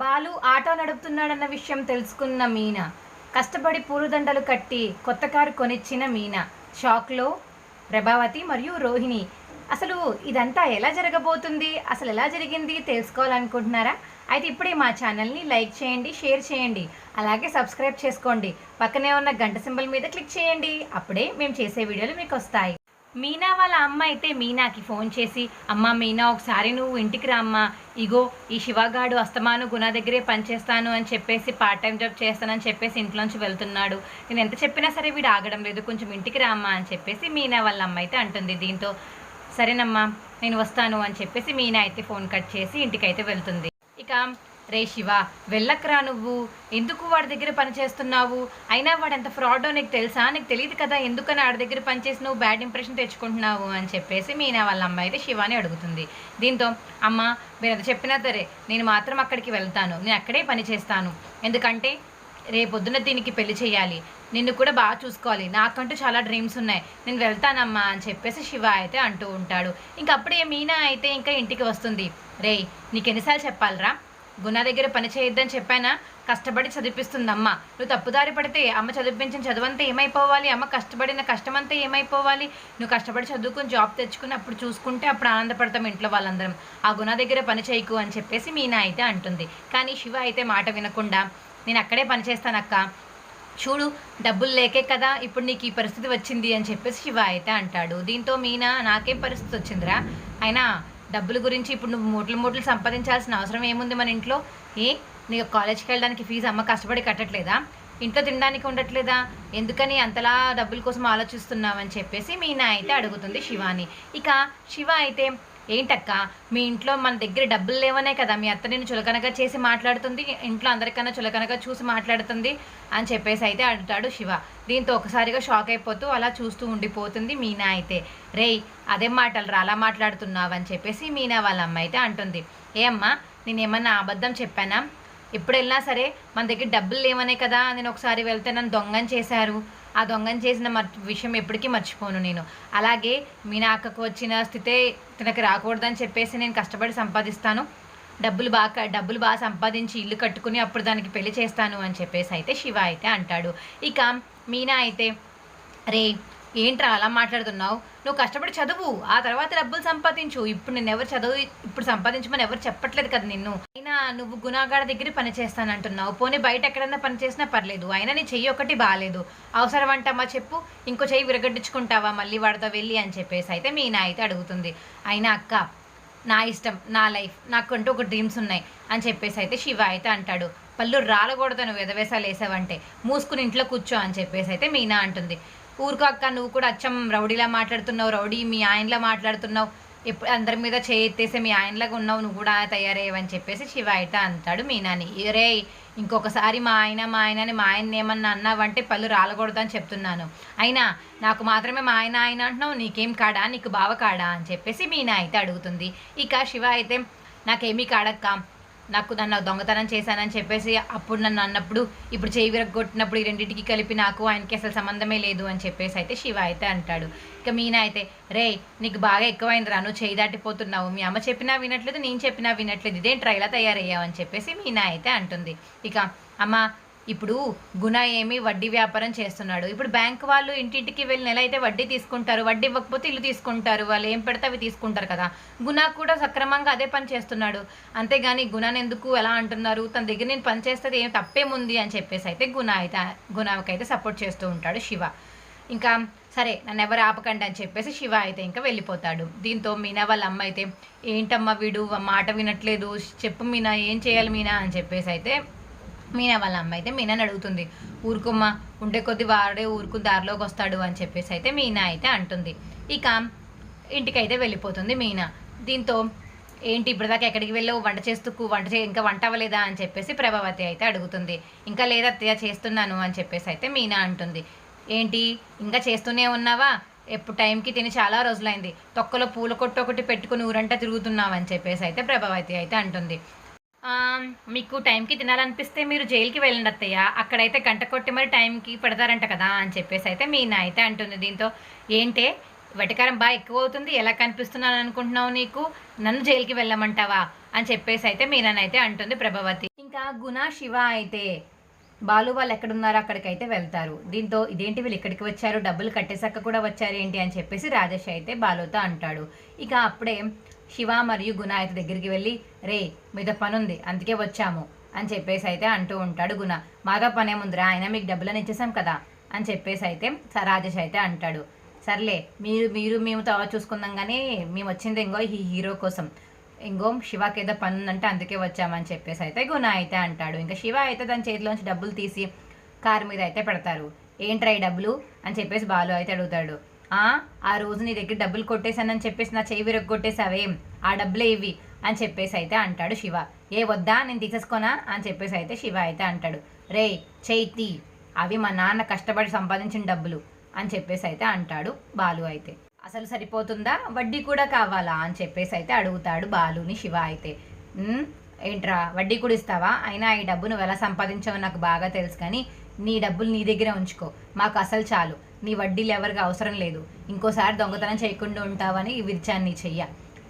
Balu auto నడుపుతున్నాడన్న విషయం తెలుసుకున్న మీనా. కష్టపడి పూలదండలు కట్టి కొత్త కారు కొనిచ్చిన మీనా. షాక్లో ప్రభావతి మరియు రోహిణి అసలు ఇదంతా ఎలా జరగబోతుంది? అసలు ఎలా జరిగింది? తెలుసుకోవాలనుకుంటున్నారా? అయితే ఇప్పుడే మా ఛానల్ని లైక్ చేయండి షేర్ చేయండి అలాగే సబ్స్క్రైబ్ చేసుకోండి. పక్కనే ఉన్న గంట సింబల్ మీద క్లిక్ చేయండి. అప్పుడే మేము చేసే వీడియోలు మీకు వస్తాయి. మీనా వాళ్ళ అమ్మ అయితే మీనాకి ఫోన్ చేసి అమ్మ మీనా ఒకసారి నువ్వు ఇంటికి రామ్మా ఇగో ఈ శివగాడు అస్తమాను గుణ దగ్గరే పనిచేస్తాను అని చెప్పేసి పార్ట్ టైం జాబ్ చేస్తానని చెప్పేసి ఇంట్లోంచి వెళ్తున్నాడు. నేను ఎంత చెప్పినా సరే వీడు ఆగడం లేదు. కొంచెం ఇంటికి రామ్మా అని చెప్పేసి మీనా వాళ్ళ అమ్మ అయితే అంటుంది. దీంతో సరేనమ్మా నేను వస్తాను అని చెప్పేసి మీనా అయితే ఫోన్ కట్ చేసి ఇంటికైతే వెళ్తుంది. ఇక రే శివ వెళ్ళకరా నువ్వు. ఎందుకు వాడి దగ్గర పనిచేస్తున్నావు అయినా వాడు ఎంత ఫ్రాడో నీకు తెలుసా? నీకు తెలియదు కదా ఎందుకని వాడి దగ్గర పనిచేసి నువ్వు బ్యాడ్ ఇంప్రెషన్ తెచ్చుకుంటున్నావు అని చెప్పేసి మీనా వాళ్ళ అమ్మ అయితే శివాని అడుగుతుంది. దీంతో అమ్మ మీరు ఎంత చెప్పినా సరే నేను మాత్రం అక్కడికి వెళ్తాను. నేను అక్కడే పని చేస్తాను. ఎందుకంటే రేపొద్దున దీనికి పెళ్ళి చేయాలి. నిన్ను కూడా బాగా చూసుకోవాలి. నాకంటూ చాలా డ్రీమ్స్ ఉన్నాయి. నేను వెళ్తానమ్మా అని చెప్పేసి శివ అయితే అంటూ ఉంటాడు. ఇంకప్పుడే మీనా అయితే ఇంకా ఇంటికి వస్తుంది. రేయ్ నీకు ఎన్నిసార్లు చెప్పాలరా? గుణ దగ్గర పని చేయొద్దని చెప్పానా? కష్టపడి చదివిపిస్తుంది అమ్మ నువ్వు తప్పుదారి పడితే అమ్మ చదివించిన చదువంతా ఏమైపోవాలి? అమ్మ కష్టపడిన కష్టమంతా ఏమైపోవాలి? నువ్వు కష్టపడి చదువుకుని జాబ్ తెచ్చుకుని అప్పుడు చూసుకుంటే అప్పుడు ఆనందపడతాం ఇంట్లో వాళ్ళందరం. ఆ గుణ దగ్గర పని చేయకు అని చెప్పేసి మీనా అయితే అంటుంది. కానీ శివ అయితే మాట వినకుండా నేను అక్కడే పని చేస్తానక్క. చూడు డబ్బులు లేకే కదా ఇప్పుడు నీకు ఈ పరిస్థితి వచ్చింది అని చెప్పేసి శివ అయితే అంటాడు. దీంతో మీనా నాకేం పరిస్థితి వచ్చిందిరా? అయినా డబ్బుల గురించి ఇప్పుడు నువ్వు మూటలు మూటలు సంపాదించాల్సిన అవసరం ఏముంది మన ఇంట్లో? ఏ? నీకు కాలేజ్కి వెళ్ళడానికి ఫీజు అమ్మ కష్టపడి కట్టట్లేదా? ఇంట్లో తినడానికి ఉండట్లేదా? ఎందుకని అంతలా డబ్బుల కోసం ఆలోచిస్తున్నామని చెప్పేసి మీ నా అయితే అడుగుతుంది శివాని. ఇక శివ అయితే ఏంటక్క? మీ ఇంట్లో మన దగ్గర డబ్బులు లేవనే కదా మీ అత్త నేను చులకనగా చేసి మాట్లాడుతుంది ఇంట్లో అందరికన్నా చులకనగా చూసి మాట్లాడుతుంది అని చెప్పేసి అయితే అడుగుతాడు శివ. దీంతో ఒకసారిగా షాక్ అయిపోతూ అలా చూస్తూ ఉండిపోతుంది మీనా అయితే. రేయ్ అదేం మాటలు రా అలా మాట్లాడుతున్నావు అని చెప్పేసి మీనా వాళ్ళ అమ్మ అయితే అంటుంది. ఏ అమ్మా నేనేమన్నా అబద్ధం చెప్పానా? ఎప్పుడు వెళ్ళినా సరే మన దగ్గర డబ్బులు లేవనే కదా నేను ఒకసారి వెళ్తే నన్ను దొంగని చేశారు. ఆ దొంగను చేసిన మర్ విషయం ఎప్పటికీ మర్చిపోను నేను. అలాగే మీ నాకకు వచ్చిన స్థితే తనకి రాకూడదని చెప్పేసి నేను కష్టపడి సంపాదిస్తాను. డబ్బులు బాగా డబ్బులు బాగా సంపాదించి ఇల్లు కట్టుకుని అప్పుడు దానికి పెళ్ళి చేస్తాను అని చెప్పేసి అయితే శివ అయితే అంటాడు. ఇక మీనా అయితే రే ఏంట్రా అలా మాట్లాడుతున్నావు? నువ్వు కష్టపడి చదువు ఆ తర్వాత డబ్బులు సంపాదించు. ఇప్పుడు నేను ఎవరు చదువు ఇప్పుడు సంపాదించమని ఎవరు చెప్పట్లేదు కదా నిన్ను. అయినా నువ్వు గుణాగాడ దగ్గర పని చేస్తానంటున్నావు. పోనీ బయట ఎక్కడన్నా పని చేసినా పర్లేదు. అయినా నీ చెయ్యి ఒకటి బాగాలేదు అవసరం అంటామా చెప్పు ఇంకో చెయ్యి విరగడ్డించుకుంటావా మళ్ళీ వాడితో వెళ్ళి అని చెప్పేసి అయితే మీనా అయితే అడుగుతుంది. అయినా అక్క నా ఇష్టం నా లైఫ్ నాకంటూ ఒక డ్రీమ్స్ ఉన్నాయి అని చెప్పేసి అయితే శివ అయితే అంటాడు. పళ్ళు రాలకూడదు నువ్వు ఎదవేసాలు వేసావంటే. మూసుకుని ఇంట్లో కూర్చో అని చెప్పేసి అయితే మీనా అంటుంది. ఊరుకో అక్క నువ్వు కూడా అచ్చం రౌడీలా మాట్లాడుతున్నావు రౌడీ మీ ఆయనలా మాట్లాడుతున్నావు ఎప్పుడు అందరి మీద చేయెత్తేసే మీ ఆయనలాగా ఉన్నావు నువ్వు కూడా తయారయ్యవని చెప్పేసి శివ అయితే అంటాడు మీనాని. రే ఇంకొకసారి మా ఆయన మా ఆయనని మా ఆయన ఏమన్నా అన్నావంటే పళ్ళు రాలకూడదని చెప్తున్నాను. అయినా నాకు మాత్రమే మా ఆయన ఆయన అంటున్నావు నీకేం కాడా నీకు బావ కాడా అని చెప్పేసి మీనా అయితే అడుగుతుంది. ఇక శివ అయితే నాకేమీ కాడక్క నాకు నన్ను దొంగతనం చేశానని చెప్పేసి అప్పుడు నన్ను అన్నప్పుడు ఇప్పుడు చేయి విరగొట్టినప్పుడు ఈ రెండింటికి కలిపి నాకు ఆయనకి అసలు సంబంధమే లేదు అని చెప్పేసి అయితే శివ అయితే అంటాడు. ఇక మీనా అయితే రే నీకు బాగా ఎక్కువైంది రా నువ్వు చేయి దాటిపోతున్నావు. మీ అమ్మ చెప్పినా వినట్లేదు నేను చెప్పినా వినట్లేదు. ఇదేం ట్రైలా తయారయ్యావు? అని చెప్పేసి మీనా అయితే అంటుంది. ఇక అమ్మ ఇప్పుడు గుణ ఏమి వడ్డీ వ్యాపారం చేస్తున్నాడు. ఇప్పుడు బ్యాంక్ వాళ్ళు ఇంటింటికి వెళ్ళి నెల అయితే వడ్డీ తీసుకుంటారు. వడ్డీ ఇవ్వకపోతే ఇల్లు తీసుకుంటారు. వాళ్ళు ఏం పెడితే అవి తీసుకుంటారు కదా. గుణ కూడా సక్రమంగా అదే పని చేస్తున్నాడు. అంతేగాని గుణని ఎందుకు ఎలా అంటున్నారు? తన దగ్గర నేను పని చేస్తే ఏం తప్పేముంది అని చెప్పేసి అయితే గుణ అయితే గుణకైతే సపోర్ట్ చేస్తూ ఉంటాడు శివ. ఇంకా సరే నన్ను ఎవరు ఆపకండి అని చెప్పేసి శివ అయితే ఇంకా వెళ్ళిపోతాడు. దీంతో మీనా వాళ్ళ అమ్మ అయితే ఏంటమ్మా వీడు? మాట వినట్లేదు. చెప్పు మీనా ఏం చేయాలి మీనా? అని చెప్పేసి అయితే మీనా వాళ్ళ అమ్మ అయితే మీనాని అడుగుతుంది. ఊరుకోమ్మ ఉండే కొద్ది వాడే ఊరుకు దారిలోకి వస్తాడు అని చెప్పేసి అయితే మీనా అయితే అంటుంది. ఇక ఇంటికైతే వెళ్ళిపోతుంది మీనా. దీంతో ఏంటి ఇప్పటిదాకా ఎక్కడికి వెళ్ళావు? వంట చేస్తూ వంట చే ఇంకా వంట అవ్వలేదా? అని చెప్పేసి ప్రభావతి అయితే అడుగుతుంది. ఇంకా లేదా అత్తయ్య చేస్తున్నాను అని చెప్పేసి అయితే మీనా అంటుంది. ఏంటి? ఇంకా చేస్తూనే ఉన్నావా? ఎప్పుడు టైంకి తిని చాలా రోజులైంది. తొక్కలో పూల కొట్టు ఒకటి పెట్టుకుని ఊరంటా తిరుగుతున్నావు అని చెప్పేసి అయితే ప్రభావతి అయితే అంటుంది. మీకు టైంకి తినాలనిపిస్తే మీరు జైలుకి వెళ్ళండి అత్తయ్య. అక్కడైతే గంట కొట్టి మరి టైంకి పెడతారంట కదా అని చెప్పేసి అయితే మీనా అయితే అంటుంది దీంతో. ఏంటే వెటకారం బాగా ఎక్కువ అవుతుంది ఎలా కనిపిస్తున్నాను అనుకుంటున్నావు నీకు? నన్ను జైలుకి వెళ్ళమంటావా? అని చెప్పేసి అయితే మీనానైతే అంటుంది ప్రభావతి. ఇంకా గుణ శివ అయితే బాలు వాళ్ళు ఎక్కడున్నారో అక్కడికైతే వెళ్తారు. దీంతో ఇదేంటి వీళ్ళు ఇక్కడికి వచ్చారు? డబ్బులు కట్టేసాక కూడా వచ్చారు ఏంటి అని చెప్పేసి రాజేష్ అయితే బాలుతో అంటాడు. ఇక అప్పుడే శివ మరియు గుణ అయితే దగ్గరికి వెళ్ళి రే మీద పని ఉంది అందుకే వచ్చాము అని చెప్పేసి అయితే అంటూ ఉంటాడు గుణ. మాతో పనే ముందురా మీకు డబ్బులని ఇచ్చేసాం కదా అని చెప్పేసి అయితే రాజేష్ అయితే అంటాడు. సర్లే మీరు మీరు మేము తర్వాత చూసుకుందాం కానీ మేము వచ్చింది ఇంకో ఈ హీరో కోసం. ఇంకో శివకి ఏదో పని ఉందంటే అందుకే వచ్చామని చెప్పేసి అయితే గుణ అయితే అంటాడు. ఇంకా శివ అయితే దాని చేతిలోంచి డబ్బులు తీసి కారు మీద అయితే పెడతారు. ఏంట్రా ఈ డబ్బులు? అని చెప్పేసి బాలు అయితే అడుగుతాడు. ఆ రోజు నీ దగ్గర డబ్బులు కొట్టేశానని చెప్పేసి నా చెయ్యి విరగొట్టేసావే ఆ డబ్బులే ఇవి అని చెప్పేసి అయితే అంటాడు శివ. ఏ వద్దా? నేను తీసేసుకోనా? అని చెప్పేసి అయితే శివ అయితే అంటాడు. రే చైతి అవి మా నాన్న కష్టపడి సంపాదించిన డబ్బులు అని చెప్పేసి అయితే అంటాడు బాలు అయితే. అసలు సరిపోతుందా? వడ్డీ కూడా కావాలా? అని చెప్పేసి అయితే అడుగుతాడు బాలుని శివ అయితే. ఏంట్రా వడ్డీ కూడా ఇస్తావా? అయినా ఈ డబ్బు నువ్వు ఎలా సంపాదించావో నాకు బాగా తెలుసు కానీ నీ డబ్బులు నీ దగ్గర ఉంచుకో. మాకు అసలు చాలు. నీ వడ్డీలు ఎవరికి అవసరం లేదు. ఇంకోసారి దొంగతనం చేయకుండా ఉంటావని విరిచాను నీ చెయ్య.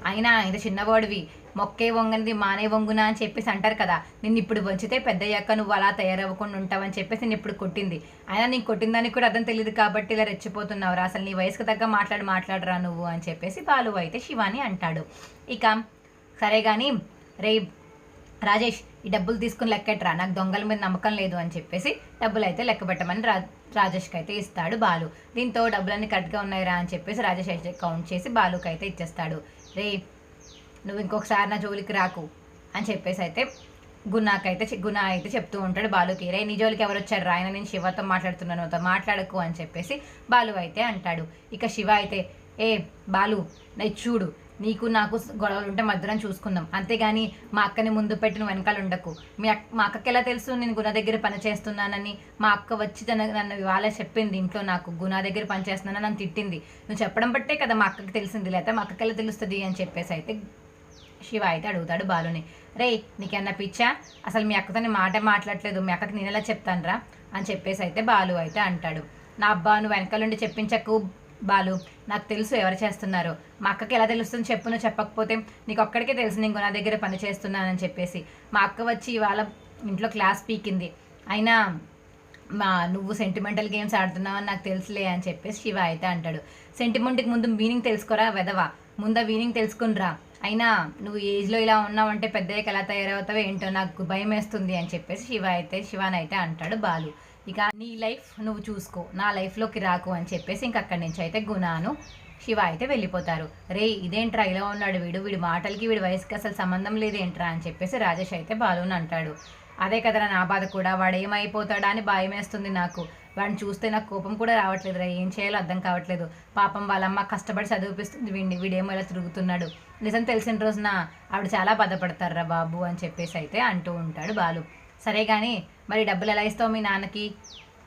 అయినా ఇంత చిన్నవాడివి. మొక్కే వంగనిది మానే వంగునా అని చెప్పేసి అంటారు కదా. నిన్ను ఇప్పుడు వంచితే పెద్దయ్యాక నువ్వు అలా తయారవ్వకుండా ఉంటావని చెప్పేసి నేను ఇప్పుడు కొట్టింది. అయినా నీకు కొట్టిందని కూడా అర్థం తెలియదు కాబట్టి ఇలా రెచ్చిపోతున్నావురా. అసలు నీ వయసుకు తగ్గ మాట్లాడి మాట్లాడరా నువ్వు అని చెప్పేసి బాలు అయితే శివాని అంటాడు. ఇక సరే కానీ రే రాజేష్ ఈ డబ్బులు తీసుకుని లెక్కెట్రా? నాకు దొంగల మీద నమ్మకం లేదు అని చెప్పేసి డబ్బులు అయితే లెక్క పెట్టమని రా రాజేష్కి అయితే ఇస్తాడు బాలు. దీంతో డబ్బులన్నీ కరెక్ట్గా ఉన్నాయిరా అని చెప్పేసి రాజేష్ అయితే కౌంట్ చేసి బాలుకి అయితే ఇచ్చేస్తాడు. రే నువ్వు ఇంకొకసారి నా జోలికి రాకు అని చెప్పేసి అయితే గుణాకైతే చి- గుణ అయితే చెప్తూ ఉంటాడు బాలుకి. రే నీ జోలికి ఎవరు వచ్చారు రాయన నేను శివతో మాట్లాడుతున్నాను నాతో మాట్లాడకు అని చెప్పేసి బాలు అయితే అంటాడు. ఇక శివ అయితే ఏ బాలు నై చూడు నీకు నాకు గొడవలు ఉంటే మధ్యలో చూసుకుందాం. అంతేగాని మా అక్కని ముందు పెట్టిన వెనకాల ఉండకు. మీ అక్క మా అక్కకి ఎలా తెలుసు? నేను గుణ దగ్గర పని చేస్తున్నానని మా అక్క వచ్చి తన నన్ను ఇవాళ చెప్పింది ఇంట్లో నాకు. గుణ దగ్గర పని చేస్తున్నానని నన్ను తిట్టింది. నువ్వు చెప్పడం బట్టే కదా మా అక్కకి తెలిసింది. లేదా మా అక్కకి ఎలా తెలుస్తుంది అని చెప్పేసి అయితే శివ అయితే అడుగుతాడు బాలుని. రే నీకన్నా పిచ్చా? అసలు మీ అక్కతో నేను మాట మాట్లాడలేదు. మీ అక్కకి నేను ఎలా చెప్తానురా? అని చెప్పేసి అయితే బాలు అయితే అంటాడు. నా అబ్బా నువ్వు వెనకాలండి చెప్పించకు. బాలు నాకు తెలుసు ఎవరు చేస్తున్నారో. మా అక్కకి ఎలా తెలుస్తుంది చెప్పును చెప్పకపోతే నీకు ఒక్కడికే తెలుసు నేను నా దగ్గర పని చేస్తున్నానని చెప్పేసి. మా అక్క వచ్చి ఇవాళ ఇంట్లో క్లాస్ పీకింది. అయినా మా నువ్వు సెంటిమెంటల్ గేమ్స్ ఆడుతున్నావని నాకు తెలుసులే అని చెప్పేసి శివ అయితే అంటాడు. సెంటిమెంట్కి ముందు మీనింగ్ తెలుసుకోరా వెదవా ముందా మీనింగ్ తెలుసుకునిరా. అయినా నువ్వు ఏజ్లో ఇలా ఉన్నావంటే పెద్దయ్యకి ఎలా తయారవుతావో ఏంటో నాకు భయం వేస్తుంది అని చెప్పేసి శివ అయితే శివాన్ అయితే అంటాడు బాలు. ఇక నీ లైఫ్ నువ్వు చూసుకో నా లైఫ్లోకి రాకు అని చెప్పేసి ఇంక అక్కడి నుంచి అయితే గుణాను శివ అయితే వెళ్ళిపోతారు. రే ఇదేంట్రా ఇలా ఉన్నాడు వీడు వీడి మాటలకి వీడి వయసుకి అసలు సంబంధం లేదేంట్రా అని చెప్పేసి రాజేష్ అయితే బాలుని అంటాడు. అదే కదరా నా బాధ కూడా వాడు ఏమైపోతాడా అని భయం వేస్తుంది నాకు. వాడిని చూస్తే నాకు కోపం కూడా రావట్లేదురా ఏం చేయాలో అర్థం కావట్లేదు. పాపం వాళ్ళమ్మ కష్టపడి చదివిపిస్తుంది వీడిని వీడేమో ఇలా తిరుగుతున్నాడు. నిజం తెలిసిన రోజున ఆవిడ చాలా బాధపడతారా బాబు అని చెప్పేసి అయితే అంటూ ఉంటాడు బాలు. సరే కానీ మరి డబ్బులు ఎలా ఇస్తావు మీ నాన్నకి?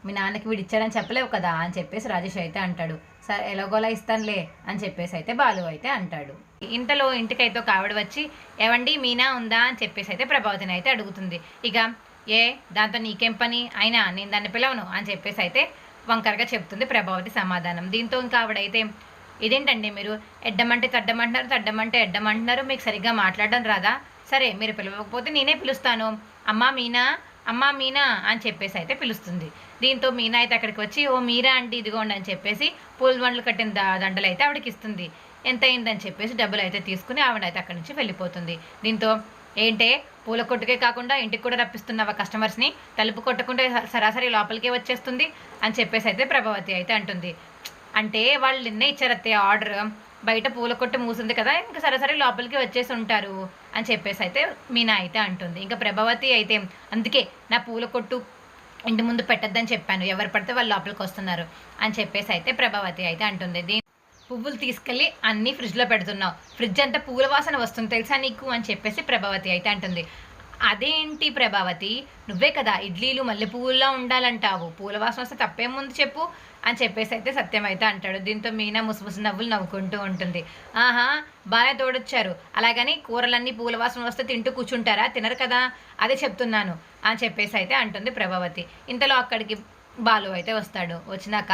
మీ నాన్నకి వీడు ఇచ్చాడని చెప్పలేవు కదా అని చెప్పేసి రాజేష్ అయితే అంటాడు. సరే ఎలాగోలా ఇస్తానులే అని చెప్పేసి అయితే బాలు అయితే అంటాడు. ఇంతలో ఇంటికైతే ఒక ఆవిడ వచ్చి ఏవండి మీనా ఉందా? అని చెప్పేసి అయితే ప్రభావతిని అయితే అడుగుతుంది. ఇక ఏ దాంతో నీకేం పని? అయినా నేను దాన్ని పిలవను అని చెప్పేసి అయితే వంకరగా చెప్తుంది ప్రభావతి సమాధానం. దీంతో ఇంకా ఆవిడైతే ఇదేంటండి మీరు? ఎడ్డమంటే తడ్డమంటున్నారు తడ్డమంటే ఎడ్డమంటున్నారు మీకు సరిగ్గా మాట్లాడడం రాదా? సరే మీరు పిలవకపోతే నేనే పిలుస్తాను. అమ్మా మీనా అమ్మా మీనా అని చెప్పేసి అయితే పిలుస్తుంది. దీంతో మీనా అయితే అక్కడికి వచ్చి ఓ మీరా అంటే ఇదిగోండి అని చెప్పేసి పూల దండలు కట్టిన ద- దండలు అయితే ఆవిడకి ఇస్తుంది. ఎంత అయిందని చెప్పేసి డబ్బులు అయితే తీసుకుని ఆవిడ అయితే అక్కడి నుంచి వెళ్ళిపోతుంది. దీంతో ఏంటే పూల కొట్టుకే కాకుండా ఇంటికి కూడా రప్పిస్తున్నావా కస్టమర్స్ని? తలుపు కొట్టకుండా సరాసరి లోపలికే వచ్చేస్తుంది అని చెప్పేసి అయితే ప్రభావతి అయితే అంటుంది. అంటే వాళ్ళు నిన్నే ఇచ్చారు అత్తయ్య ఆర్డర్. బయట పూల కొట్టు మూసింది కదా ఇంకా సరాసరి లోపలికి వచ్చేసి ఉంటారు అని చెప్పేసి అయితే మీనా అయితే అంటుంది. ఇంకా ప్రభావతి అయితే అందుకే నా పూల కొట్టు ఇంటి ముందు పెట్టద్దని చెప్పాను ఎవరు పడితే వాళ్ళు లోపలికి వస్తున్నారు అని చెప్పేసి అయితే ప్రభావతి అయితే అంటుంది. దీని పువ్వులు తీసుకెళ్ళి అన్నీ ఫ్రిడ్జ్లో పెడుతున్నావు. ఫ్రిడ్జ్ అంతా పూల వాసన వస్తుంది తెలుసా నీకు అని చెప్పేసి ప్రభావతి అయితే అంటుంది. అదేంటి ప్రభావతి? నువ్వే కదా ఇడ్లీలు మల్లె పువ్వుల్లో ఉండాలంటావు. పూల వాసన వస్తే తప్పేముంది చెప్పు. అని చెప్పేసి అయితే సత్యం అయితే అంటాడు. దీంతో మీనా ముసుముసు నవ్వులు నవ్వుకుంటూ ఉంటుంది. ఆహా బాగా తోడొచ్చారు. అలాగని కూరలన్నీ పూల వాసన వస్తే తింటూ కూర్చుంటారా? తినరు కదా? అదే చెప్తున్నాను అని చెప్పేసి అయితే అంటుంది ప్రభావతి. ఇంతలో అక్కడికి బాలు అయితే వస్తాడు. వచ్చినాక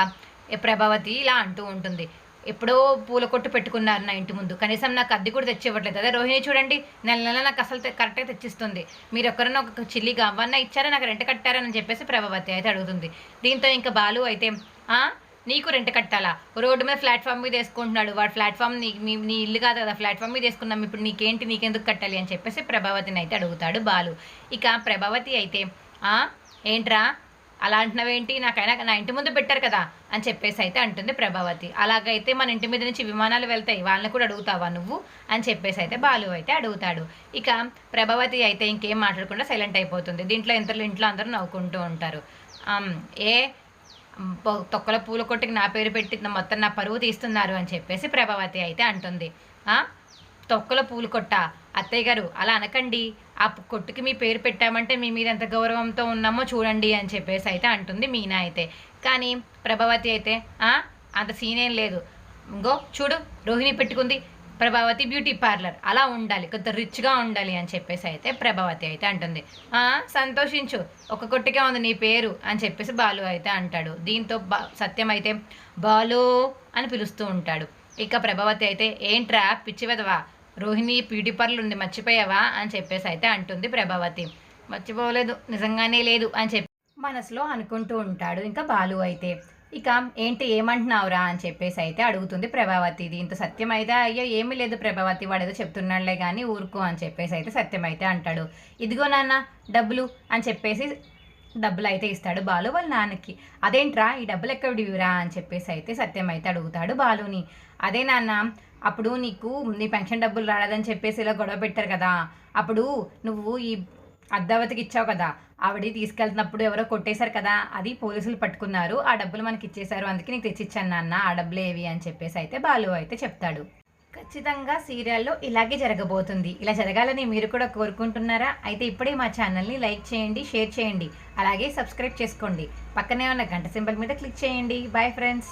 ప్రభావతి ఇలా అంటూ ఉంటుంది. ఎప్పుడో పూల కొట్టు పెట్టుకున్నారు నా ఇంటి ముందు. కనీసం నాకు అద్దె కూడా తెచ్చి ఇవ్వట్లేదు అదే రోహిణి చూడండి నెల నెల నాకు అసలు కరెక్ట్గా తెచ్చిస్తుంది. మీరు ఎక్కడన్నా ఒక చిల్లి గవ్వన్న ఇచ్చారా? నాకు రెంట్ కట్టారని చెప్పేసి ప్రభావతి అయితే అడుగుతుంది. దీంతో ఇంకా బాలు అయితే నీకు రెంట్ కట్టాలా? రోడ్డు మీద ప్లాట్ఫామ్ మీద వేసుకుంటున్నాడు. వాడు ప్లాట్ఫామ్ నీ నీ ఇల్లు కాదు కదా. ప్లాట్ఫామ్ మీద వేసుకున్నాం. ఇప్పుడు నీకేంటి? నీకెందుకు కట్టాలి? అని చెప్పేసి ప్రభావతిని అయితే అడుగుతాడు బాలు. ఇక ప్రభావతి అయితే ఏంట్రా? అలా అంటున్నావేంటి? నాకైనా నా ఇంటి ముందు పెట్టారు కదా? అని చెప్పేసి అయితే అంటుంది ప్రభావతి. అలాగైతే మన ఇంటి మీద నుంచి విమానాలు వెళ్తాయి. వాళ్ళని కూడా అడుగుతావా నువ్వు? అని చెప్పేసి అయితే బాలు అయితే అడుగుతాడు. ఇక ప్రభావతి అయితే ఇంకేం మాట్లాడకుండా సైలెంట్ అయిపోతుంది. దీంట్లో ఇంతలో ఇంట్లో అందరూ నవ్వుకుంటూ ఉంటారు. ఏ? తొక్కల పూల కొట్టుకి నా పేరు పెట్టి మొత్తం నా పరువు తీస్తున్నారు అని చెప్పేసి ప్రభావతి అయితే అంటుంది. తొక్కల పూలు కొట్ట. అత్తయ్య గారు అలా అనకండి. ఆ కొట్టుకి మీ పేరు పెట్టామంటే మీ మీద ఎంత గౌరవంతో ఉన్నామో చూడండి అని చెప్పేసి అయితే అంటుంది మీనా అయితే. కానీ ప్రభావతి అయితే అంత సీన్ ఏం లేదు. ఇంకో చూడు రోహిణి పెట్టుకుంది. Prabhavati beauty parlour. అలా ఉండాలి కొంత రిచ్గా ఉండాలి అని చెప్పేసి అయితే ప్రభావతి అయితే అంటుంది. సంతోషించు ఒక కొట్టుకే ఉంది నీ పేరు అని చెప్పేసి బాలు అయితే అంటాడు. దీంతో బా సత్యం అయితే బాలు అని పిలుస్తూ ఉంటాడు. ఇక ప్రభావతి అయితే ఏంట్రా పిచ్చి వెదవా రోహిణి బ్యూటీ పార్లర్ ఉంది మర్చిపోయావా? అని చెప్పేసి అయితే అంటుంది ప్రభావతి. మర్చిపోలేదు నిజంగానే లేదు అని చెప్పి మనసులో అనుకుంటూ ఉంటాడు. ఇంకా బాలు అయితే ఇక ఏంటి ఏమంటున్నావురా అని చెప్పేసి అయితే అడుగుతుంది ప్రభావతి. ఇది ఇంత సత్యం అయితే అయ్యో ఏమీ లేదు ప్రభావతి వాడు ఏదో చెప్తున్నాడులే కానీ ఊరుకో అని చెప్పేసి అయితే సత్యం అయితే అంటాడు. ఇదిగో నాన్న డబ్బులు అని చెప్పేసి డబ్బులు అయితే ఇస్తాడు బాలు వాళ్ళ నాన్నకి. అదేంట్రా ఈ డబ్బులు ఎక్కడివిరా అని చెప్పేసి అయితే సత్యం అయితే అడుగుతాడు బాలుని. అదే నాన్న అప్పుడు నీకు నీ పెన్షన్ డబ్బులు రాలేదని చెప్పేసి ఇలా గొడవ పెట్టారు కదా. అప్పుడు నువ్వు ఈ అర్ధావతికి ఇచ్చావు కదా ఆవిడ తీసుకెళ్తున్నప్పుడు ఎవరో కొట్టేశారు కదా అది పోలీసులు పట్టుకున్నారు ఆ డబ్బులు మనకి ఇచ్చేశారు అందుకే నీకు తెచ్చిచ్చాను నాన్న ఆ డబ్బులు ఏవి అని చెప్పేసి అయితే బాలు అయితే చెప్తాడు. ఖచ్చితంగా సీరియల్లో ఇలాగే జరగబోతుంది. ఇలా జరగాలని మీరు కూడా కోరుకుంటున్నారా? అయితే ఇప్పుడే మా ఛానల్ని లైక్ చేయండి షేర్ చేయండి అలాగే సబ్స్క్రైబ్ చేసుకోండి. పక్కనే ఉన్న గంట సింబల్ మీద క్లిక్ చేయండి. Bye friends.